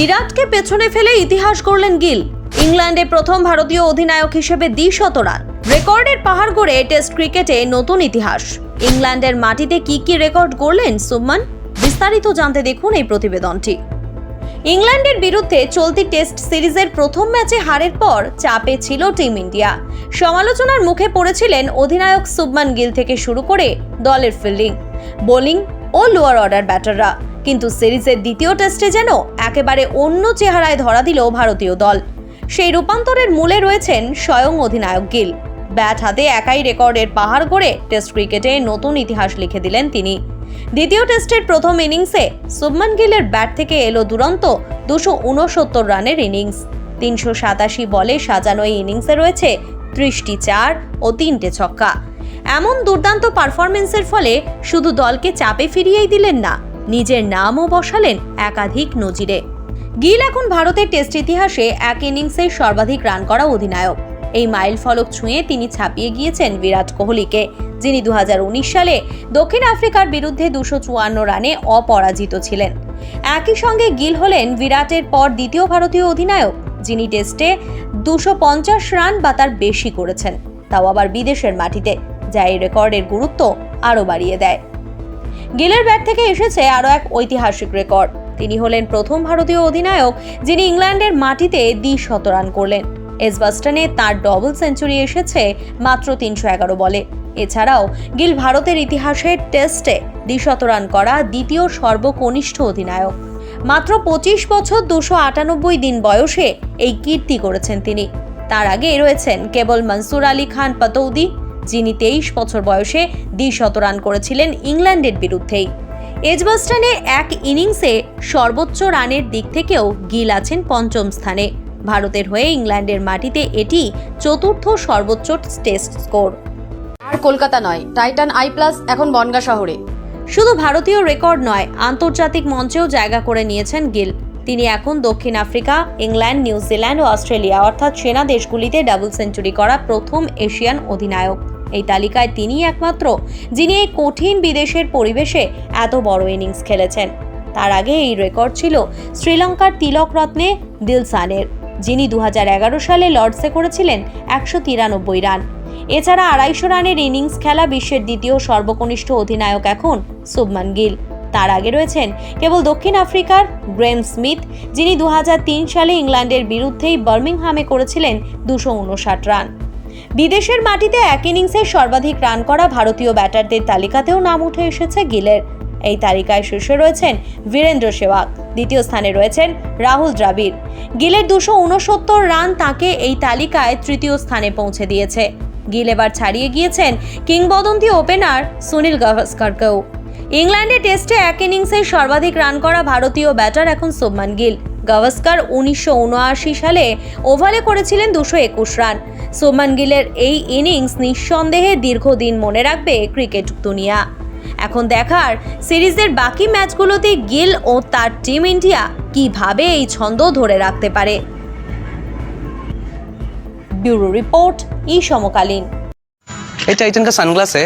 বিরাটকে পেছনে ফেলে ইতিহাস করলেন গিল। ইংল্যান্ডে প্রথম ভারতীয় অধিনায়ক হিসেবে দ্বিশত রান রেকর্ডের পাহাড় গড়ে টেস্ট ক্রিকেটে নতুন ইতিহাস। ইংল্যান্ডের মাটিতে কি কি রেকর্ড করলেন সুম্মান বিস্তারিত জানতে দেখুন এই প্রতিবেদনটি। ইংল্যান্ডের বিরুদ্ধে চলতি টেস্ট সিরিজের প্রথম ম্যাচে হারের পর চাপে ছিল টিম ইন্ডিয়া। সমালোচনার মুখে পড়েছিলেন অধিনায়ক সুবমান গিল থেকে শুরু করে দলের ফিল্ডিং, বোলিং ও লোয়ার অর্ডার ব্যাটাররা। কিন্তু সিরিজের দ্বিতীয় টেস্টে যেন একেবারে অন্য চেহারায় ধরা দিল ভারতীয় দল। সেই রূপান্তরের মূলে রয়েছেন স্বয়ং অধিনায়ক গিল। ব্যাট হাতে একাই রেকর্ডের পাহাড় গড়ে টেস্ট ক্রিকেটে নতুন ইতিহাস লিখে দিলেন তিনি। দ্বিতীয় টেস্টের প্রথম ইনিংসে শুভমান গিলের ব্যাট থেকে এলো দুরন্ত দুশো উনসত্তর রানের ইনিংস। তিনশো সাতাশি বলে সাজানো এই ইনিংসে রয়েছে ত্রিশটি চার ও তিনটে ছক্কা। এমন দুর্দান্ত পারফরমেন্সের ফলে শুধু দলকে চাপে ফিরিয়েই দিলেন না নিজের নামও বসালেন একাধিক নজিরে। গিল এখন ভারতের টেস্ট ইতিহাসে এক ইনিংসে সর্বাধিক রান করা অধিনায়ক। এই মাইল ফলক ছুঁয়ে তিনি ছাপিয়ে গিয়েছেন বিরাট কোহলিকে, যিনি দু হাজার উনিশ সালে দক্ষিণ আফ্রিকার বিরুদ্ধে দুশো চুয়ান্ন রানে অপরাজিত ছিলেন। একই সঙ্গে গিল হলেন বিরাটের পর দ্বিতীয় ভারতীয় অধিনায়ক, যিনি টেস্টে দুশো পঞ্চাশ রান বা তার বেশি করেছেন। তাও আবার বিদেশের মাটিতে, যা এই রেকর্ডের গুরুত্ব আরও বাড়িয়ে দেয়। গিলের ব্যাট থেকে এসেছে আরও এক ঐতিহাসিক রেকর্ড। তিনি হলেন প্রথম ভারতীয় অধিনায়ক, যিনি ইংল্যান্ডের মাটিতে দ্বিশত রান করলেন। এসবাস্টনে তার ডবল সেঞ্চুরি এসেছে মাত্র তিনশো এগারো বলে। এছাড়াও, গিল ভারতের ইতিহাসে টেস্টে দ্বিশত রান করা দ্বিতীয় সর্বকনিষ্ঠ অধিনায়ক। মাত্র পঁচিশ বছর দুশো আটানব্বই দিন বয়সে এই কীর্তি করেছেন তিনি। তার আগে রয়েছেন কেবল মনসুর আলী খান, পাতৌদি যিনি তেইশ বছর বয়সে দ্বিশত রান করেছিলেন ইংল্যান্ডের বিরুদ্ধেই। এজবাস্টানে এক ইনিংসে সর্বোচ্চ রানের দিক থেকেও গিল আছেন পঞ্চম স্থানে। ভারতের হয়ে ইংল্যান্ডের মাটিতে এটি চতুর্থ সর্বোচ্চ টেস্ট স্কোর। আর কলকাতা নয় টাইটান আই প্লাস এখন বনগা শহরে। শুধু ভারতীয় রেকর্ড নয় আন্তর্জাতিক মঞ্চেও জায়গা করে নিয়েছেন গিল। তিনি এখন দক্ষিণ আফ্রিকা, ইংল্যান্ড নিউজিল্যান্ড ও অস্ট্রেলিয়া, অর্থাৎ সেনা দেশগুলিতে ডাবল সেঞ্চুরি করা প্রথম এশিয়ান অধিনায়ক। এই তালিকায় তিনিই একমাত্র, যিনি এই কঠিন বিদেশের পরিবেশে এত বড় ইনিংস খেলেছেন। তার আগে এই রেকর্ড ছিল শ্রীলঙ্কার তিলক রত্নে দিলসানের, যিনি দু হাজার এগারো সালে লর্ডসে করেছিলেন একশো তিরানব্বই রান। এছাড়া আড়াইশো রানের ইনিংস খেলা বিশ্বের দ্বিতীয় সর্বকনিষ্ঠ অধিনায়ক এখন শুভমান গিল। তার আগে রয়েছেন কেবল দক্ষিণ আফ্রিকার গ্রেম স্মিথ, যিনি দু হাজার তিন সালে ইংল্যান্ডের বিরুদ্ধেই বার্মিংহামে করেছিলেন দুশো উনষাট রান। বিদেশের মাটিতে এক ইনিংসে সর্বাধিক রান করা ভারতীয় ব্যাটারদের তালিকাতেও নাম উঠে এসেছে গিলের। এই তালিকায় শীর্ষে রয়েছেন বীরেন্দ্র সেওয়াগ দ্বিতীয় স্থানে রয়েছেন রাহুল দ্রাবিড়। গিলের দুশো উনসত্তর রান তাকে এই তালিকায় তৃতীয় স্থানে পৌঁছে দিয়েছে। গিল এবার ছাড়িয়ে গিয়েছেন কিংবদন্তি ওপেনার সুনীল গাভাস্করকেও। ইংল্যান্ডে টেস্টে এক ইনিংসে সর্বাধিক রান করা ভারতীয় ব্যাটার এখন শুভমান গিল গাভাস্কার উনিশশো সালে ওভালে করেছিলেন দুশো একুশ রান শুভমান গিলের এই ইনিংস নিঃসন্দেহে দীর্ঘদিন মনে রাখবে ক্রিকেট দুনিয়া এখন দেখার সিরিজের বাকি ম্যাচগুলোতে গিল ও তার টিম ইন্ডিয়া কিভাবে এই ছন্দ ধরে রাখতে পারে ब्यूरो रिपोर्ट ई समकालीन ये टाइटन का सनग्लास है